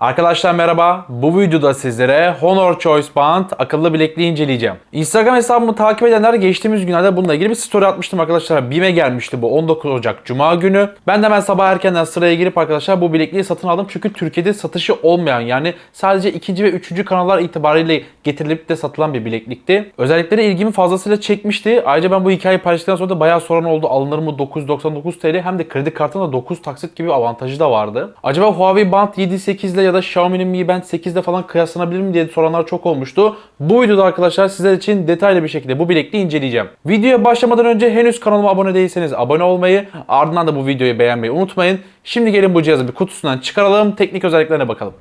Arkadaşlar merhaba. Bu videoda sizlere Honor Choice Band akıllı bilekliği inceleyeceğim. Instagram hesabımı takip edenler geçtiğimiz günlerde bununla ilgili bir story atmıştım arkadaşlar. BİM'e gelmişti bu 19 Ocak Cuma günü. Ben de hemen sabah erkenden sıraya girip arkadaşlar bu bilekliği satın aldım. Çünkü Türkiye'de satışı olmayan yani sadece ikinci ve üçüncü kanallar itibariyle getirilip de satılan bir bileklikti. Özellikleri ilgimi fazlasıyla çekmişti. Ayrıca ben bu hikayeyi paylaştıktan sonra da bayağı soran oldu. Alınır mı 999 TL hem de kredi kartında 9 taksit gibi avantajı da vardı. Acaba Huawei Band 7 8 ile ya da Xiaomi'nin Mi Band 8 ile falan kıyaslanabilir mi diye soranlar çok olmuştu. Bu videoda arkadaşlar sizler için detaylı bir şekilde bu bilekliği inceleyeceğim. Videoya başlamadan önce henüz kanalıma abone değilseniz abone olmayı, ardından da bu videoyu beğenmeyi unutmayın. Şimdi gelin bu cihazı bir kutusundan çıkaralım, teknik özelliklerine bakalım.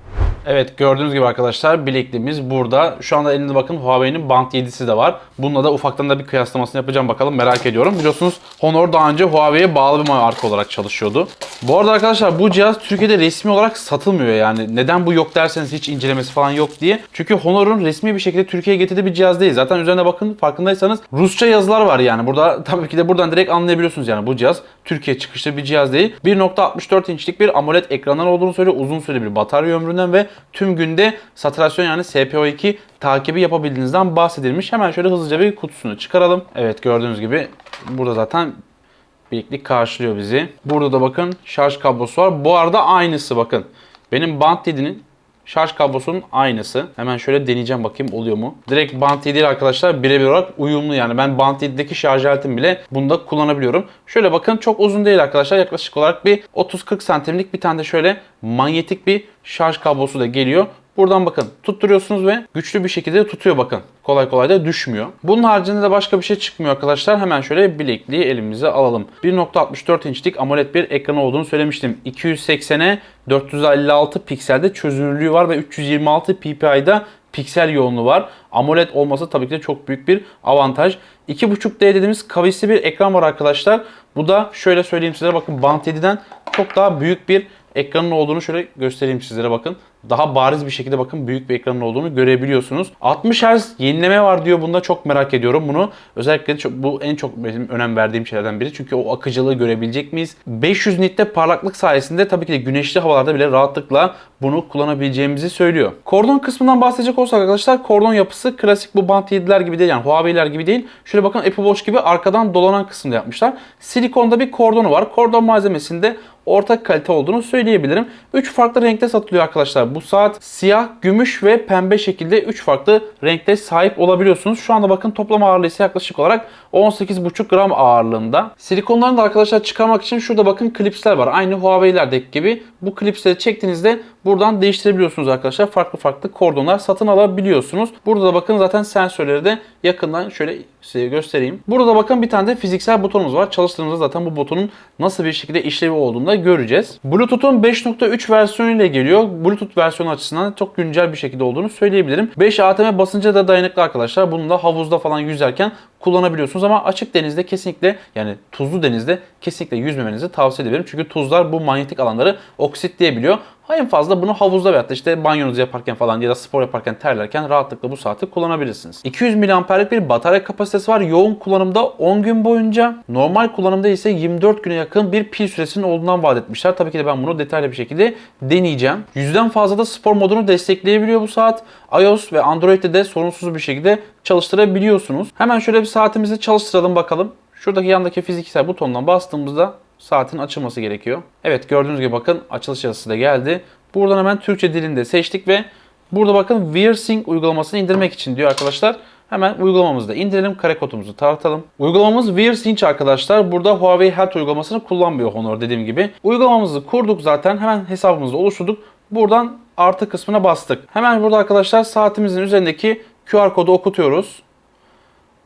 Evet gördüğünüz gibi arkadaşlar bilekliğimiz burada. Şu anda elimde bakın Huawei'nin Band 7'si de var. Bununla da ufaktan da bir kıyaslamasını yapacağım bakalım merak ediyorum. Biliyorsunuz Honor daha önce Huawei'ye bağlı bir marka olarak çalışıyordu. Bu arada arkadaşlar bu cihaz Türkiye'de resmi olarak satılmıyor yani. Neden bu yok derseniz hiç incelemesi falan yok diye. Çünkü Honor'un resmi bir şekilde Türkiye'ye getirdiği bir cihaz değil. Zaten üzerine bakın farkındaysanız Rusça yazılar var yani. Burada tabii ki de buradan direkt anlayabiliyorsunuz yani bu cihaz Türkiye çıkışlı bir cihaz değil. 1.64 inçlik bir AMOLED ekrandan olduğunu söylüyor. Uzun süreli bir batarya ömründen ve tüm günde saturasyon yani SPO2 takibi yapabildiğinizden bahsedilmiş. Hemen şöyle hızlıca bir kutusunu çıkaralım. Evet gördüğünüz gibi burada zaten bileklik karşılıyor bizi. Burada da bakın şarj kablosu var. Bu arada aynısı bakın. Benim Band 7'nin şarj kablosunun aynısı. Hemen şöyle deneyeceğim bakayım oluyor mu? Direkt Band 7 ile arkadaşlar birebir olarak uyumlu yani. Ben Band 7'deki şarj aletimi bile bunda kullanabiliyorum. Şöyle bakın çok uzun değil arkadaşlar. Yaklaşık olarak bir 30-40 santimlik bir tane de şöyle manyetik bir şarj kablosu da geliyor. Buradan bakın tutturuyorsunuz ve güçlü bir şekilde tutuyor bakın. Kolay kolay da düşmüyor. Bunun haricinde de başka bir şey çıkmıyor arkadaşlar. Hemen şöyle bilekliği elimize alalım. 1.64 inçlik AMOLED bir ekranı olduğunu söylemiştim. 280'e 456 pikselde çözünürlüğü var ve 326 ppi'da piksel yoğunluğu var. AMOLED olması tabii ki de çok büyük bir avantaj. 2.5D dediğimiz kavisli bir ekran var arkadaşlar. Bu da şöyle söyleyeyim size bakın Band 7'den çok daha büyük bir ekranın olduğunu şöyle göstereyim sizlere bakın. Daha bariz bir şekilde bakın büyük bir ekranın olduğunu görebiliyorsunuz. 60 Hz yenileme var diyor. Bunda çok merak ediyorum bunu. Özellikle çok, bu en çok benim önem verdiğim şeylerden biri. Çünkü o akıcılığı görebilecek miyiz? 500 nitte parlaklık sayesinde tabii ki de güneşli havalarda bile rahatlıkla bunu kullanabileceğimizi söylüyor. Kordon kısmından bahsedecek olsak arkadaşlar kordon yapısı klasik bu Band 7'ler gibi değil yani Huawei'ler gibi değil. Şöyle bakın Apple Watch gibi arkadan dolanan kısımda yapmışlar. Silikonda bir kordonu var. Kordon malzemesinde orta kalite olduğunu söyleyebilirim. 3 farklı renkte satılıyor arkadaşlar. Bu saat siyah, gümüş ve pembe şekilde 3 farklı renkte sahip olabiliyorsunuz. Şu anda bakın toplam ağırlığı ise yaklaşık olarak 18,5 gram ağırlığında. Silikonlarını da arkadaşlar çıkarmak için şurada bakın klipsler var. Aynı Huawei'lerdeki gibi. Bu klipsleri çektiğinizde buradan değiştirebiliyorsunuz arkadaşlar. Farklı farklı kordonlar satın alabiliyorsunuz. Burada da bakın zaten sensörleri de yakından şöyle size göstereyim. Burada bakın bir tane de fiziksel butonumuz var. Çalıştığımızda zaten bu butonun nasıl bir şekilde işlevi olduğunu da göreceğiz. Bluetooth'un 5.3 versiyonu ile geliyor. Bluetooth versiyonu açısından çok güncel bir şekilde olduğunu söyleyebilirim. 5 ATM basınca da dayanıklı arkadaşlar. Bunu da havuzda falan yüzerken kullanabiliyorsunuz ama açık denizde kesinlikle yani tuzlu denizde kesinlikle yüzmemenizi tavsiye ederim. Çünkü tuzlar bu manyetik alanları oksitleyebiliyor. En fazla bunu havuzda veyahut da işte banyonuzu yaparken falan ya da spor yaparken terlerken rahatlıkla bu saati kullanabilirsiniz. 200 mAh'lik bir batarya kapasitesi var. Yoğun kullanımda 10 gün boyunca. Normal kullanımda ise 24 güne yakın bir pil süresinin olduğundan vaat etmişler. Tabii ki de ben bunu detaylı bir şekilde deneyeceğim. Yüzden fazla da spor modunu destekleyebiliyor bu saat. iOS ve Android'de de sorunsuz bir şekilde çalıştırabiliyorsunuz. Hemen şöyle bir saatimizi çalıştıralım bakalım. Şuradaki yandaki fiziksel butondan bastığımızda saatin açılması gerekiyor. Evet gördüğünüz gibi bakın açılış yazısı da geldi. Buradan hemen Türkçe dilinde seçtik ve burada bakın VearSync uygulamasını indirmek için diyor arkadaşlar. Hemen uygulamamızı da indirelim. Kare kodumuzu tartalım. Uygulamamız VearSync arkadaşlar. Burada Huawei Health uygulamasını kullanmıyor Honor dediğim gibi. Uygulamamızı kurduk zaten. Hemen hesabımızı oluşturduk. Buradan artı kısmına bastık. Hemen burada arkadaşlar saatimizin üzerindeki QR kodu okutuyoruz.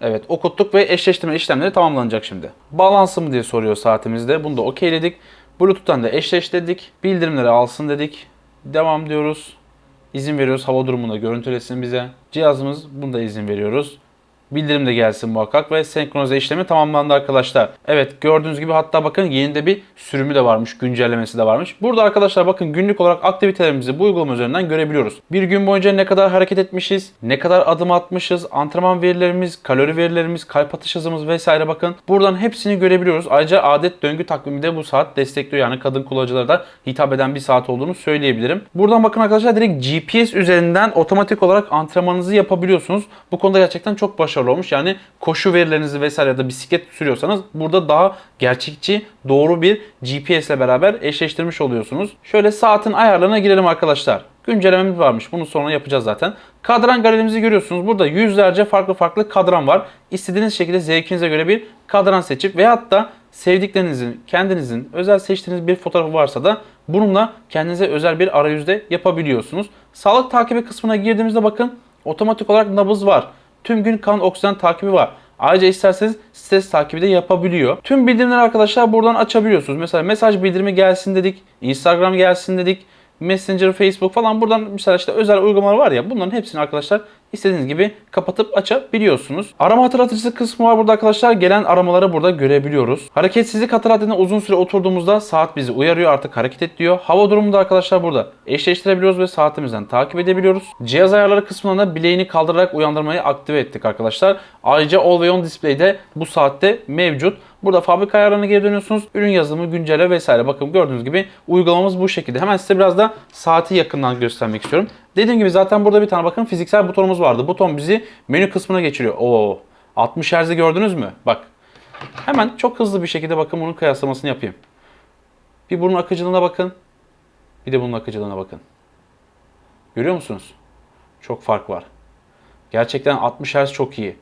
Evet okuttuk ve eşleştirme işlemleri tamamlanacak şimdi. Bağlansın diye soruyor saatimizde. Bunu da okeyledik. Bluetooth'tan da eşleştirdik. Bildirimleri alsın dedik. Devam diyoruz. İzin veriyoruz hava durumunda görüntülesin bize. Cihazımız bunda izin veriyoruz. Bildirim de gelsin muhakkak ve senkronize işlemi tamamlandı arkadaşlar. Evet gördüğünüz gibi hatta bakın yeni de bir sürümü de varmış, güncellemesi de varmış. Burada arkadaşlar bakın günlük olarak aktivitelerimizi bu uygulama üzerinden görebiliyoruz. Bir gün boyunca ne kadar hareket etmişiz, ne kadar adım atmışız, antrenman verilerimiz, kalori verilerimiz, kalp atış hızımız vesaire bakın. Buradan hepsini görebiliyoruz. Ayrıca adet döngü takvimi de bu saat destekliyor. Yani kadın kullanıcılara da hitap eden bir saat olduğunu söyleyebilirim. Buradan bakın arkadaşlar direkt GPS üzerinden otomatik olarak antrenmanınızı yapabiliyorsunuz. Bu konuda gerçekten çok başarılı olmuş. Yani koşu verilerinizi vesaire ya da bisiklet sürüyorsanız burada daha gerçekçi, doğru bir GPS ile beraber eşleştirmiş oluyorsunuz. Şöyle saatin ayarlarına girelim arkadaşlar. Güncellememiz varmış. Bunu sonra yapacağız zaten. Kadran galerimizi görüyorsunuz. Burada yüzlerce farklı farklı kadran var. İstediğiniz şekilde zevkinize göre bir kadran seçip veyahut da sevdiklerinizin, kendinizin özel seçtiğiniz bir fotoğrafı varsa da bununla kendinize özel bir arayüzde yapabiliyorsunuz. Sağlık takibi kısmına girdiğimizde bakın otomatik olarak nabız var. Tüm gün kan oksijen takibi var. Ayrıca isterseniz stres takibi de yapabiliyor. Tüm bildirimleri arkadaşlar buradan açabiliyorsunuz. Mesela mesaj bildirimi gelsin dedik, Instagram gelsin dedik, Messenger, Facebook falan buradan mesela işte özel uygulamalar var ya bunların hepsini arkadaşlar istediğiniz gibi kapatıp açabiliyorsunuz. Arama hatırlatıcısı kısmı var burada arkadaşlar. Gelen aramaları burada görebiliyoruz. Hareketsizlik hatırlatına uzun süre oturduğumuzda saat bizi uyarıyor artık hareket et diyor. Hava durumunu da arkadaşlar burada eşleştirebiliyoruz ve saatimizden takip edebiliyoruz. Cihaz ayarları kısmında da bileğini kaldırarak uyandırmayı aktive ettik arkadaşlar. Ayrıca All Way On Display'de bu saatte mevcut. Burada fabrika ayarlarına geri dönüyorsunuz. Ürün yazılımı, güncele vesaire. Bakın gördüğünüz gibi uygulamamız bu şekilde. Hemen size biraz da saati yakından göstermek istiyorum. Dediğim gibi zaten burada bir tane bakın fiziksel butonumuz vardı. Buton bizi menü kısmına geçiriyor. Oo, 60 Hz'i gördünüz mü? Bak. Hemen çok hızlı bir şekilde bakın bunun kıyaslamasını yapayım. Bir bunun akıcılığına bakın. Bir de bunun akıcılığına bakın. Görüyor musunuz? Çok fark var. Gerçekten 60 Hz çok iyi.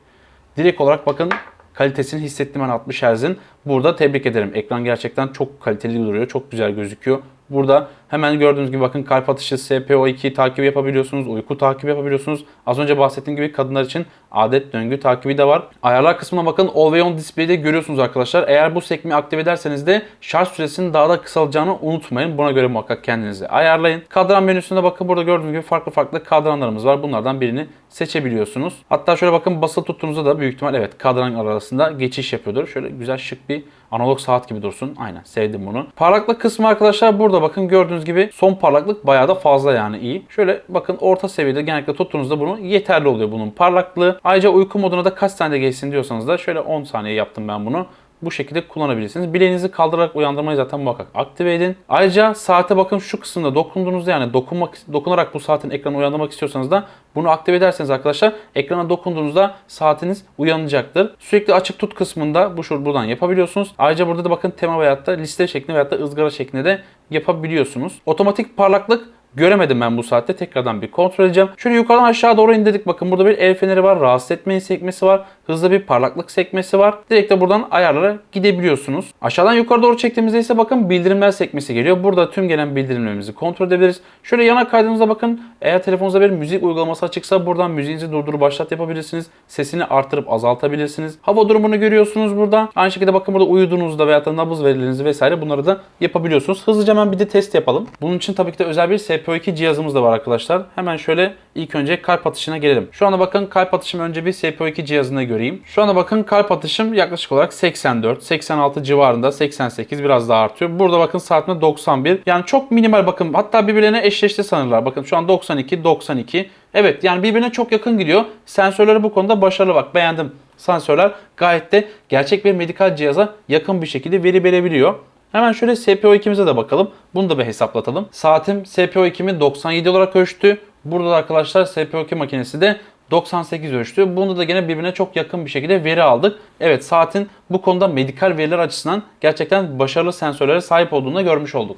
Direkt olarak bakın kalitesini hissettim ben 60 Hz'in. Burada tebrik ederim. Ekran gerçekten çok kaliteli duruyor. Çok güzel gözüküyor. Burada hemen gördüğünüz gibi bakın kalp atışı, SPO2 takibi yapabiliyorsunuz. Uyku takibi yapabiliyorsunuz. Az önce bahsettiğim gibi kadınlar için adet döngü takibi de var. Ayarlar kısmına bakın All Way On Display'de görüyorsunuz arkadaşlar. Eğer bu sekmeyi aktive ederseniz de şarj süresinin daha da kısalacağını unutmayın. Buna göre muhakkak kendinizi ayarlayın. Kadran menüsünde bakın burada gördüğünüz gibi farklı farklı kadranlarımız var. Bunlardan birini seçebiliyorsunuz. Hatta şöyle bakın basılı tuttuğunuzda da büyük ihtimal evet kadran arasında geçiş yapıyordur. Şöyle güzel şık bir analog saat gibi dursun. Aynen sevdim bunu. Parlaklık kısmı arkadaşlar burada bakın gördüğünüz gibi son parlaklık bayağı da fazla yani iyi. Şöyle bakın orta seviyede genellikle tuttuğunuzda bunu yeterli oluyor bunun parlaklığı. Ayrıca uyku moduna da kaç saniyede geçsin diyorsanız da şöyle 10 saniye yaptım ben bunu bu şekilde kullanabilirsiniz. Bileğinizi kaldırarak uyandırmayı zaten muhakkak aktive edin. Ayrıca saate bakın şu kısımda dokunduğunuzda yani dokunmak, dokunarak bu saatin ekranı uyandırmak istiyorsanız da bunu aktive ederseniz arkadaşlar ekrana dokunduğunuzda saatiniz uyanacaktır. Sürekli açık tut kısmında bu şur buradan yapabiliyorsunuz. Ayrıca burada da bakın tema veyahut da liste şeklinde veyahut da ızgara şeklinde de yapabiliyorsunuz. Otomatik parlaklık Göremedim ben bu saatte. Tekrardan bir kontrol edeceğim. Şöyle yukarıdan aşağı doğru indirdik. Bakın burada bir el feneri var. Rahatsız etmeyin sekmesi var. Hızlı bir parlaklık sekmesi var. Direkt de buradan ayarlara gidebiliyorsunuz. Aşağıdan yukarı doğru çektiğimizde ise bakın bildirimler sekmesi geliyor. Burada tüm gelen bildirimlerimizi kontrol edebiliriz. Şöyle yana kaydığınızda bakın eğer telefonunuzda bir müzik uygulaması açıksa buradan müziğinizi durdur başlat yapabilirsiniz. Sesini artırıp azaltabilirsiniz. Hava durumunu görüyorsunuz burada. Aynı şekilde bakın burada uyuduğunuzda veya da nabız verilerinizi vesaire bunları da yapabiliyorsunuz. Hızlıca hemen bir de test yapalım. Bunun için tabii ki de özel bir SPO2 cihazımız da var arkadaşlar. Hemen şöyle ilk önce kalp atışına gelelim. Şu anda bakın kalp atışım önce bir SPO2 cihazına göreyim. Şu anda bakın kalp atışım yaklaşık olarak 84, 86 civarında 88 biraz daha artıyor. Burada bakın saatinde 91. Yani çok minimal bakın hatta birbirlerine eşleşti sanırlar. Bakın şu an 92, 92. Evet yani birbirine çok yakın gidiyor. Sensörleri bu konuda başarılı bak beğendim. Sensörler gayet de gerçek bir medikal cihaza yakın bir şekilde veri verebiliyor. Hemen şöyle SPO2'mize de bakalım. Bunu da bir hesaplatalım. Saatim SPO2'mi 97 olarak ölçtü. Burada da arkadaşlar SPO2 makinesi de 98 ölçtü. Bunda da gene birbirine çok yakın bir şekilde veri aldık. Evet saatin bu konuda medikal veriler açısından gerçekten başarılı sensörlere sahip olduğunu da görmüş olduk.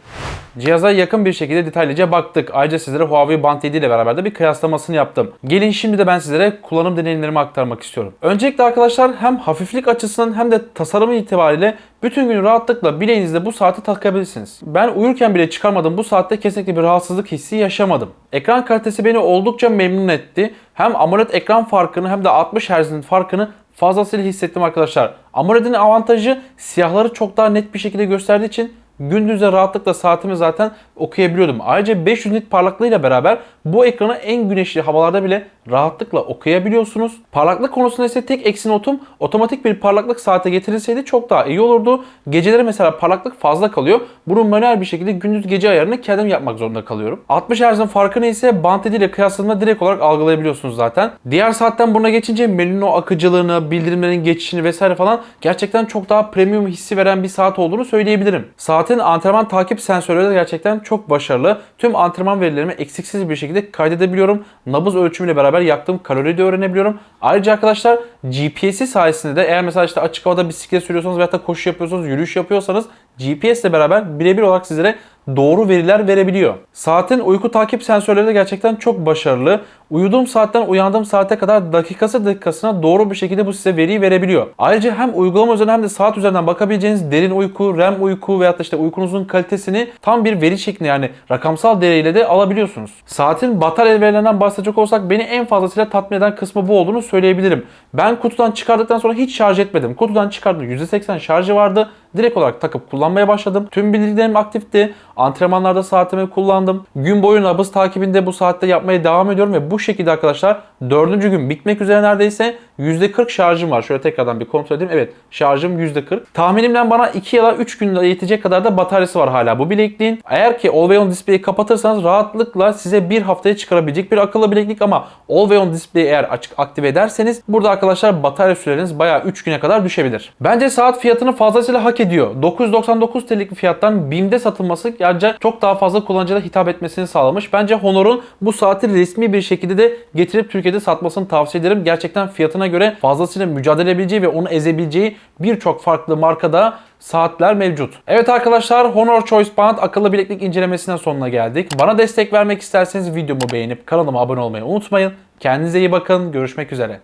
Cihaza yakın bir şekilde detaylıca baktık. Ayrıca sizlere Huawei Band 7 ile beraber de bir kıyaslamasını yaptım. Gelin şimdi de ben sizlere kullanım deneyimlerimi aktarmak istiyorum. Öncelikle arkadaşlar hem hafiflik açısından hem de tasarımı itibariyle bütün gün rahatlıkla bileğinizde bu saati takabilirsiniz. Ben uyurken bile çıkarmadığım bu saatte kesinlikle bir rahatsızlık hissi yaşamadım. Ekran kalitesi beni oldukça memnun etti. Hem AMOLED ekran farkını hem de 60 Hz'in farkını fazlasıyla hissettim arkadaşlar. AMOLED'in avantajı siyahları çok daha net bir şekilde gösterdiği için gündüzde rahatlıkla saatimi zaten okuyabiliyordum. Ayrıca 500 nit parlaklığıyla beraber Bu ekranı en güneşli havalarda bile rahatlıkla okuyabiliyorsunuz. Parlaklık konusunda ise tek eksi notum otomatik bir parlaklık saate getirilseydi çok daha iyi olurdu. Geceleri mesela parlaklık fazla kalıyor. Bunu manuel bir şekilde gündüz gece ayarını kendim yapmak zorunda kalıyorum. 60 Hz'in farkını ise bant ile kıyasladığında direkt olarak algılayabiliyorsunuz zaten. Diğer saatten buna geçince menünün o akıcılığını, bildirimlerin geçişini vesaire falan gerçekten çok daha premium hissi veren bir saat olduğunu söyleyebilirim. Saatin antrenman takip sensörleri de gerçekten çok başarılı. Tüm antrenman verilerimi eksiksiz bir şekilde kaydedebiliyorum. Nabız ölçümüyle beraber yaktığım kaloriyi de öğrenebiliyorum. Ayrıca arkadaşlar GPS'i sayesinde de eğer mesela işte açık havada bisiklet sürüyorsanız veya da koşu yapıyorsanız, yürüyüş yapıyorsanız GPS ile beraber birebir olarak sizlere doğru veriler verebiliyor. Saatin uyku takip sensörleri de gerçekten çok başarılı. Uyuduğum saatten uyandığım saate kadar dakikası dakikasına doğru bir şekilde bu size veriyi verebiliyor. Ayrıca hem uygulama üzerinden hem de saat üzerinden bakabileceğiniz derin uyku, REM uyku veyahut da işte uykunuzun kalitesini tam bir veri şeklinde yani rakamsal değeriyle de alabiliyorsunuz. Saatin batarya verilerinden bahsedecek olsak beni en fazlasıyla tatmin eden kısmı bu olduğunu söyleyebilirim. Ben kutudan çıkardıktan sonra hiç şarj etmedim. Kutudan çıkardım %80 şarjı vardı. Direkt olarak takıp kullanmaya başladım. Tüm bilgilerim aktifti. Antrenmanlarda saatimi kullandım. Gün boyu nabız takibinde bu saatte yapmaya devam ediyorum ve bu şekilde arkadaşlar dördüncü gün bitmek üzere neredeyse %40 şarjım var. Şöyle tekrardan bir kontrol edeyim. Evet şarjım %40. Tahminimden bana 2 ya da 3 gün yetecek kadar da bataryası var hala bu bilekliğin. Eğer ki All Way On Display'i kapatırsanız rahatlıkla size bir haftaya çıkarabilecek bir akıllı bileklik ama All Way On Display'i eğer açık aktive ederseniz burada arkadaşlar batarya süreniz bayağı 3 güne kadar düşebilir. Bence saat fiyatını fazlasıyla hak ediyor. 999 TL'lik fiyattan BİM'de satılması ayrıca çok daha fazla kullanıcıya hitap etmesini sağlamış. Bence Honor'un bu saati resmi bir şekilde de getirip Türkiye'de satmasını tavsiye ederim. Gerçekten fiyatına göre fazlasıyla mücadele edebileceği ve onu ezebileceği birçok farklı markada saatler mevcut. Evet arkadaşlar Honor Choice Band akıllı bileklik incelemesinin sonuna geldik. Bana destek vermek isterseniz videomu beğenip kanalıma abone olmayı unutmayın. Kendinize iyi bakın. Görüşmek üzere.